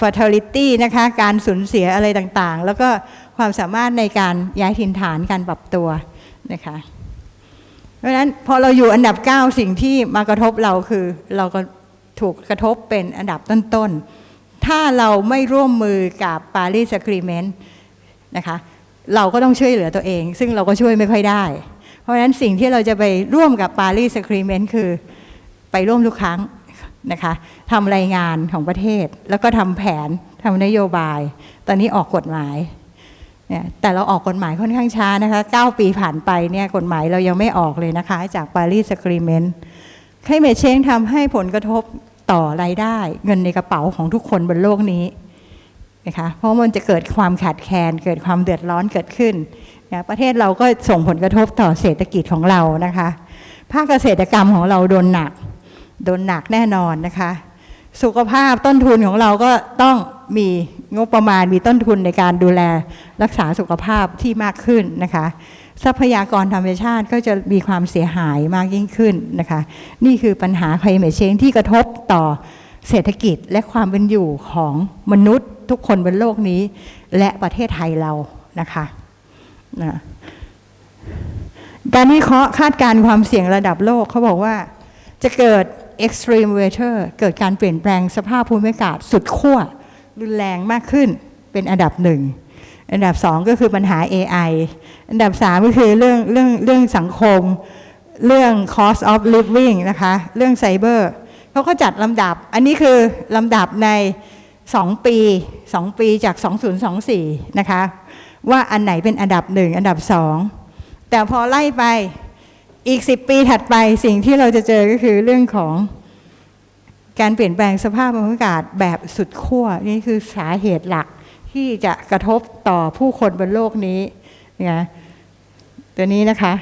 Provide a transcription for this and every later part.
fertility นะคะ การสูญเสียอะไรต่างๆ แล้วก็ความสามารถในการย้ายถิ่นฐานการปรับตัวนะคะ เพราะฉะนั้นพอเราอยู่อันดับ 9 สิ่งที่มากระทบเราคือเราก็ถูกกระทบเป็นอันดับต้นๆ ถ้าเราไม่ร่วมมือกับปารีส Agreement นะคะเราก็ต้องช่วยเหลือตัวเอง ซึ่งเราก็ช่วยไม่ค่อยได้ เพราะฉะนั้นสิ่งที่เราจะไปร่วมกับปารีส Agreement คือไปร่วมทุกครั้ง นะคะทำรายงานของประเทศ แล้วก็ทำแผนทำนโยบาย ตอนนี้ออกกฎหมายเนี่ยแต่เราออกกฎหมายค่อนข้างช้านะคะ 9 ปีผ่านไปเนี่ยกฎหมายเรายังไม่ออกเลยนะคะ จากปารีส Agreement คลเมเชงทำให้ผลกระทบต่อรายได้ เงินในกระเป๋าของทุกคนบนโลกนี้นะคะเพราะมันจะเกิดความขาดแคลนเกิดความเดือดร้อนเกิดขึ้นนะประเทศเราก็ส่งผลกระทบต่อเศรษฐกิจของเรานะคะ ภาคเกษตรกรรมของเราโดนหนัก โดนหนักแน่นอนนะคะ สุขภาพต้นทุนของเราก็ต้องมีงบประมาณมีต้นทุนในการดูแลรักษาสุขภาพที่มากขึ้นนะคะ ทรัพยากรธรรมชาติก็จะมีความเสียหายมากยิ่งขึ้นนะคะ นี่คือปัญหา climate change ที่กระทบต่อเศรษฐกิจและความเป็นอยู่ของมนุษย์ทุกคนบนโลกนี้ และประเทศไทยเรานะคะนะการวิเคราะห์คาดการณ์ความเสี่ยงระดับโลกเขาบอกว่าจะเกิด extreme weather เกิดการเปลี่ยนแปลงสภาพภูมิอากาศสุดขั้วรุนแรงมากขึ้นเป็นอันดับหนึ่งอันดับสองก็คือปัญหา AI อันดับสามก็คือเรื่องเรื่องเรื่องสังคม เรื่อง cost of living นะคะ เรื่องไซเบอร์เขาก็จัดลำดับ อันนี้คือลำดับใน 2 ปี 2 ปีจาก 2024 นะคะ ว่าอันไหนเป็นอันดับหนึ่งอันดับสองแต่พอไล่ไป อีก 10 ปีถัดไปสิ่งที่เราจะเจอก็คือเรื่องของการเปลี่ยนแปลงสภาพอากาศแบบสุดขั้วนี่คือสาเหตุหลักที่จะกระทบต่อผู้คนบนโลกนี้นะตัวนี้นะคะ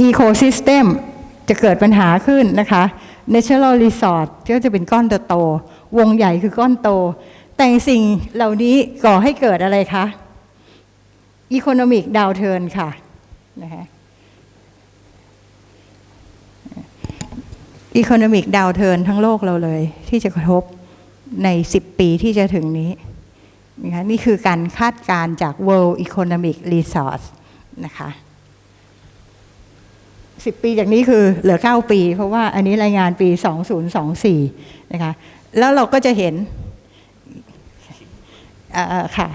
อีโคซิสเต็มจะเกิดปัญหาขึ้นนะคะ Natural Resort ก็จะเป็นก้อนโต วงใหญ่คือก้อนโต แต่สิ่งเหล่านี้ก่อให้เกิดอะไรคะ Economic Downturn ค่ะนะคะ Economic Downturn ทั้งโลกเราเลย ที่จะกระทบใน 10 ปีที่จะถึงนี้นะคะนี่คือการคาดการณ์จาก World Economic Resource นะคะ10 ปีจากนี้คือเหลือ 9 ปี เพราะว่าอันนี้รายงานปี 2024 นะคะ แล้วเราก็จะเห็นค่ะ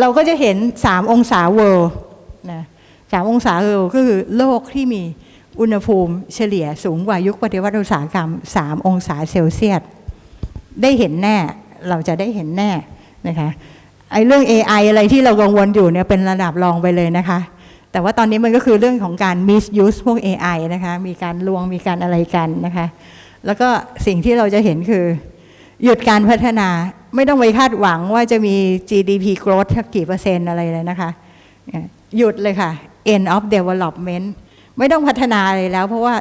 เราก็จะเห็น3องศาเวิลด์นะสามองศาเวิลด์ก็คือโลกที่มีอุณหภูมิเฉลี่ยสูงกว่ายุคปฏิวัติอุตสาหกรรม 3 องศาเซลเซียส ได้เห็นแน่ เราจะได้เห็นแน่นะคะไอ้เรื่อง AI อะไรที่เรากังวลอยู่เนี่ยเป็นระดับรองไปเลยนะคะ แต่ว่าตอนนี้มันก็คือเรื่องของการ misuse พวก AI นะคะ มีการลวงมีการอะไรกันนะคะ แล้วก็สิ่งที่เราจะเห็นคือ หยุดการพัฒนาไม่ต้องไปคาดหวังว่าจะมี GDP growth กี่เปอร์เซ็นต์อะไรเลยนะคะ หยุดเลยค่ะ end of development ไม่ต้องพัฒนาเลยแล้ว เพราะว่า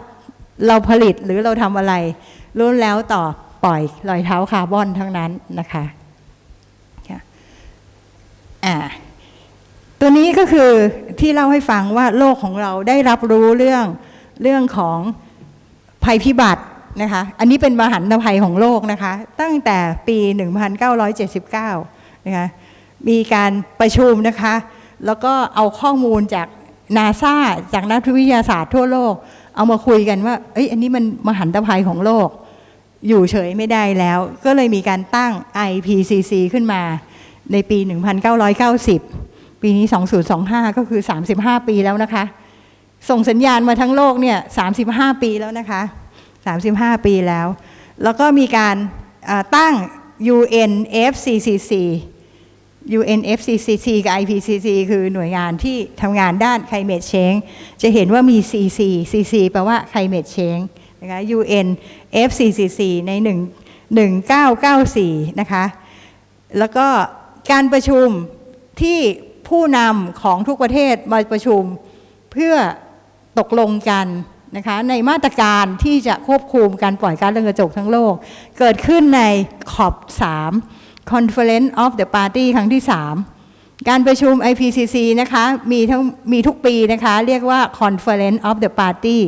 เราผลิตหรือเราทำอะไรรู้แล้วต่อปล่อยรอยเท้าคาร์บอนทั้งนั้นนะคะตัวนี้ก็คือที่เล่าให้ฟังว่าโลกของเราได้รับรู้เรื่องเรื่องของภัยพิบัติ นะคะ อันนี้เป็นมหันตภัยของโลกนะคะ ตั้งแต่ปี 1979 นะคะ มีการประชุมนะคะ แล้วก็เอาข้อมูลจากนาซาจากนักวิทยาศาสตร์ทั่วโลก เอามาคุยกันว่า เอ้ย อันนี้มันมหันตภัยของโลก อยู่เฉยไม่ได้แล้ว ก็เลยมีการตั้ง IPCC ขึ้นมาในปี 1990 ปีนี้ 2025 ก็คือ 35 ปีแล้วนะคะ ส่งสัญญาณมาทั้งโลกเนี่ย 35 ปีแล้วนะคะ 35 ปีแล้ว แล้วก็มีการตั้ง UNFCCC UNFCCC กับ IPCC คือหน่วยงานที่ทำงานด้าน climate change จะเห็นว่ามี CC CC แปลว่า climate change นะคะ UNFCCC ใน1 1994 นะคะ แล้วก็การประชุมที่ผู้นำของทุกประเทศมาประชุมเพื่อตกลงกัน นะคะในมาตรการที่จะควบคุมการปล่อยก๊าซเรือนกระจกทั้งโลก เกิดขึ้นในขอบ3 Conference of the Party ครั้งที่ 3 การประชุม IPCC นะคะมีทั้งมีทุกปีนะคะเรียกว่า Conference of the Party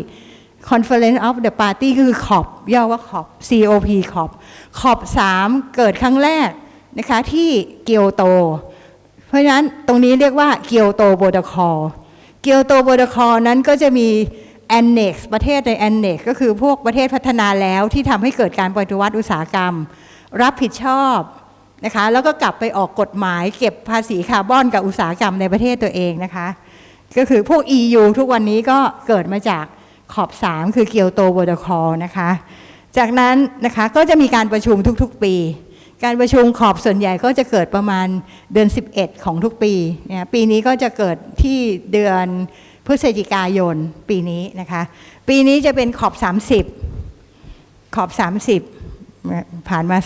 Conference of the Party คือ COP ย่อว่า COP COP COP COP 3เกิดครั้งแรกนะคะที่เกียวโต เพราะฉะนั้นตรงนี้เรียกว่าเกียวโตโปรโตคอลเกียวโตโปรโตคอลนั้นก็จะมี Annex ประเทศใน Annex ก็คือพวกประเทศพัฒนาแล้วที่ทำให้เกิดการปฏิวัติอุตสาหกรรม รับผิดชอบนะคะแล้วก็กลับไปออกกฎหมายเก็บภาษีคาร์บอนกับอุตสาหกรรมในประเทศตัวเองนะคะ ก็คือพวก EU ทุกวันนี้ก็เกิดมาจากขอบ 3 คือเกียวโตโปรโตคอนะคะ จากนั้นนะคะก็จะมีการประชุมทุกๆปี การประชุมขอบส่วนใหญ่ก็จะเกิดประมาณเดือน 11 ของทุกปีเนี่ยปีนี้ก็จะเกิดที่เดือน พฤศจิกายนปีนี้นะคะ ปีนี้จะเป็นขอบ 30 ขอบ 30 ผ่านมา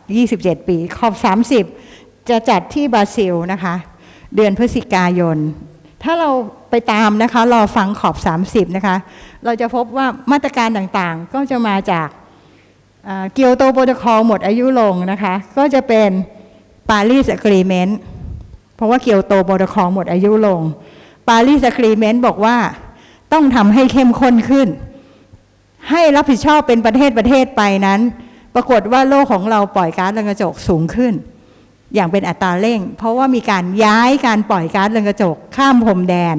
3 27 ปี ขอบ 30 จะจัดที่บราซิลนะคะ เดือนพฤศจิกายน ถ้าเราไปตามนะคะรอฟังขอบ 30 นะคะ เราจะพบว่ามาตรการต่างๆ ก็จะมาจากเกียวโตโปรโตคอลหมดอายุลงนะคะ ก็จะเป็นปารีสอะกรีเมนต์เพราะว่าเกียวโตโปรโตคอลหมดอายุลง ปารีสอะกรีเมนต์บอกว่าต้องทำให้เข้มข้นขึ้น ให้รับผิดชอบเป็นประเทศประเทศไปนั้น ปรากฏว่าโลกของเราปล่อยก๊าซเรือนกระจกสูงขึ้น อย่างเป็นอัตราเร่ง เพราะว่ามีการย้ายการปล่อยก๊าซเรือนกระจกข้ามพรมแดน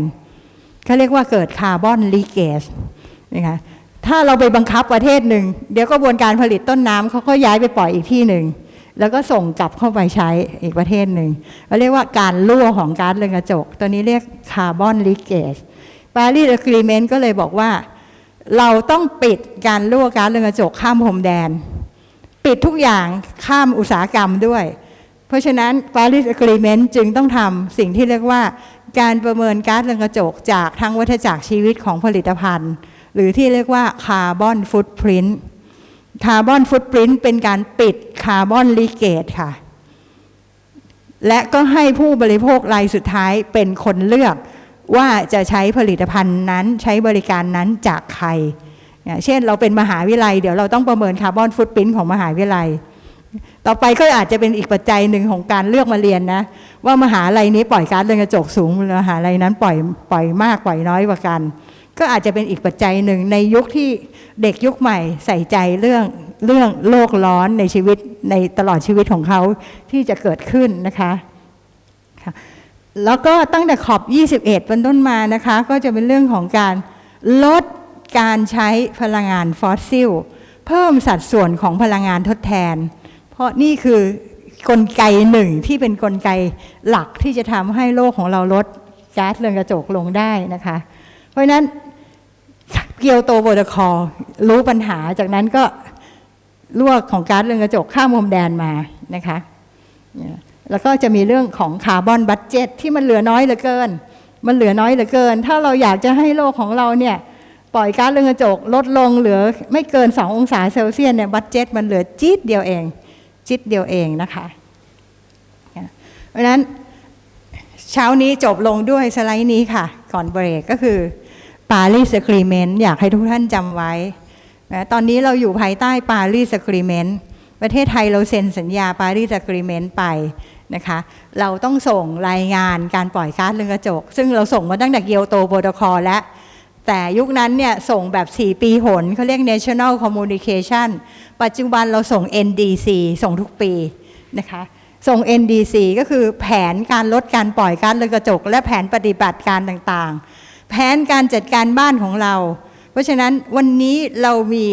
เขาเรียกว่าเกิดคาร์บอนลีเกสนะคะถ้าเราไปบังคับประเทศหนึ่ง เดี๋ยวกระบวนการผลิตต้นน้ำเขาก็ย้ายไปปล่อยอีกที่หนึ่ง แล้วก็ส่งกลับเข้าไปใช้อีกประเทศหนึ่งเขาเรียกว่าการรั่วของก๊าซเรือนกระจก ตัวนี้เรียกคาร์บอนลีเกสปารีสอะกรีเมนต์ก็เลยบอกว่า เราต้องปิดการรั่วก๊าซเรือนกระจกข้ามพรมแดน ปิดทุกอย่างข้ามอุตสาหกรรมด้วย เพราะฉะนั้น Paris Agreement จึงต้องทำสิ่งที่เรียกว่าการประเมินก๊าซเรือนกระจกจากทั้งวัฏจักรชีวิตของผลิตภัณฑ์ หรือที่เรียกว่าคาร์บอนฟุตพริ้น คาร์บอนฟุตพริ้นเป็นการปิดคาร์บอนลีเกตค่ะ และก็ให้ผู้บริโภครายสุดท้ายเป็นคนเลือกว่าจะใช้ผลิตภัณฑ์นั้นใช้บริการนั้นจากใคร เช่นเราเป็นมหาวิทยาลัย เดี๋ยวเราต้องประเมินคาร์บอนฟุตปรินท์ของมหาวิทยาลัย ต่อไปก็อาจจะเป็นอีกปัจจัยหนึ่งของการเลือกมาเรียนนะ ว่ามหาลัยนี้ปล่อยก๊าซเรือนกระจกสูงหรือมหาลัยนั้นปล่อยปล่อยมากปล่อยน้อยกว่ากัน ก็อาจจะเป็นอีกปัจจัยหนึ่งในยุคที่เด็กยุคใหม่ใส่ใจเรื่องเรื่องโลกร้อนในชีวิตในตลอดชีวิตของเขาที่จะเกิดขึ้นนะคะแล้วก็ตั้งแต่ขอบ 21 เป็นต้นมานะคะ ก็จะเป็นเรื่องของการลดการใช้พลังงานฟอสซิล เพิ่มสัดส่วนของพลังงานทดแทน เพราะนี่คือกลไกหนึ่งที่เป็นนกลไกหลักที่จะทำให้โลกของเราลดก๊าซเรือนกระจกลงได้นะคะ เพราะนั้นเกียวโตโปรโตคอรู้ปัญหาจากนั้นก็ลวกของก๊าซเรือนกระจกข้ามพรมแดนมานะคะแล้วก็จะมีเรื่องของคาร์บอนบัตเจ็ตที่มันเหลือน้อยเหลือเกิน มันเหลือน้อยเหลือเกิน ถ้าเราอยากจะให้โลกของเราเนี่ยปล่อยก๊าซเรือนกระจกลดลงเหลือไม่เกิน 2 องศาเซลเซียสเนี่ยบัตเจ็ตมันเหลือจิตเดียวเอง จิตเดียวเองนะคะเพราะนั้นเช้านี้จบลงด้วยสไลด์นี้ค่ะ ก่อนเบรกก็คือารีสอกรีเมนต์อยากให้ทุกท่านจำไว้นะตอนนี้เราอยู่ภายใต้ปารีสอกรีเมนต์ประเทศไทยเราเซ็นสัญญาปารีสอกรีเมนต์ไปนะคะ เราต้องส่งรายงานการปล่อยก๊าซเรือนกระจก ซึ่งเราส่งมาตั้งแต่เกียวโตโปรโตคอลแล้ว แต่ยุคนั้นเนี่ยส่งแบบ 4 ปีหนเขาเรียก National Communication ปัจจุบันเราส่ง NDC ส่งทุกปีนะคะ ส่ง NDC ก็คือแผนการลดการปล่อยก๊าซเรือนกระจก และแผนปฏิบัติการต่างๆ แผนการจัดการบ้านของเรา เพราะฉะนั้นวันนี้เรามี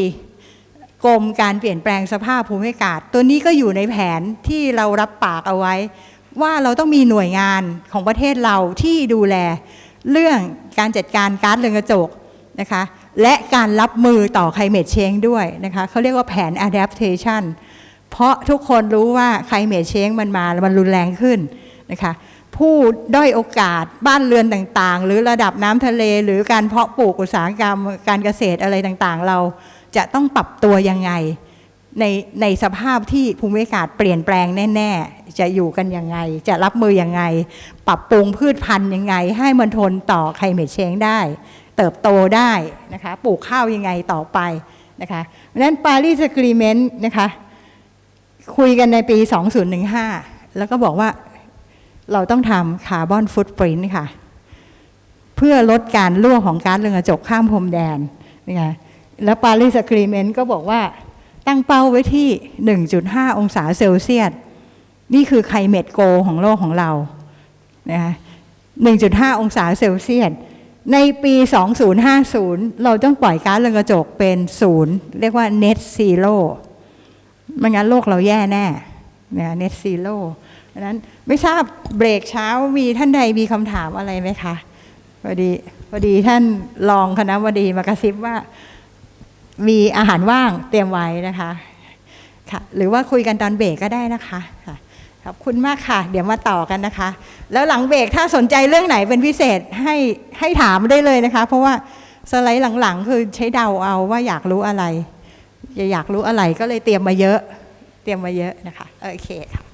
กรมการเปลี่ยนแปลงสภาพภูมิอากาศ ตัวนี้ก็อยู่ในแผนที่เรารับปากเอาไว้ ว่าเราต้องมีหน่วยงานของประเทศเราที่ดูแลเรื่องการจัดการก๊าซเรือนกระจกนะคะและการรับมือต่อ climate change ด้วยนะคะเขาเรียกว่าแผน adaptation เพราะทุกคนรู้ว่า climate change มันมา มันรุนแรงขึ้นนะคะ ผู้ด้อยโอกาสบ้านเรือนต่างๆ หรือระดับน้ำทะเล หรือการเพาะปลูกอุตสาหกรรมการเกษตรอะไรต่างๆ เราจะต้องปรับตัวยังไง ในในสภาพที่ภูมิอากาศเปลี่ยนแปลงแน่ ๆ จะอยู่กันยังไง จะรับมือยังไง ปรับปรุงพืชพันธุ์ยังไง ให้มันทนต่อไคลเมตเชงได้ เติบโตได้นะคะปลูกข้าวยังไงต่อไปนะคะเพราะนั้นปารีสกรีเมนต์นะคะคุยกันในปี 2015 แล้วก็บอกว่า เราต้องทำคาร์บอนฟุตปรินต์ค่ะ เพื่อลดการรั่วของก๊าซเรือนกระจกข้ามพรมแดนนี่ไงแล้วปารีสกรีเมนต์ก็บอกว่าตั้งเป้าไว้ที่ 1.5 องศาเซลเซียส นี่คือไคลเมตโกของโลกของเรานะคะ1.5 องศาเซลเซียส ในปี 2050 เราต้องปล่อยก๊าซเรือนกระจกเป็นศูนย์เรียกว่า net zero ไม่งั้นโลกเราแย่แน่นะ net zero ดังนั้นไม่ทราบเบรกเช้ามีท่านใดมีคำถามอะไรไหมคะพอดีพอดีท่านรองคณะบดีมากระซิบว่า มีอาหารว่างเตรียมไว้นะคะค่ะหรือว่าคุยกันตอนเบรกก็ได้นะคะค่ะขอบคุณมากค่ะ เดี๋ยวมาต่อกันนะคะ แล้วหลังเบรกถ้าสนใจเรื่องไหนเป็นพิเศษให้ให้ถามได้เลยนะคะ เพราะว่าสไลด์หลังๆ คือใช้เดาเอาว่าอยากรู้อะไร อยากรู้อะไรก็เลยเตรียมมาเยอะ เตรียมมาเยอะนะคะโอเคค่ะ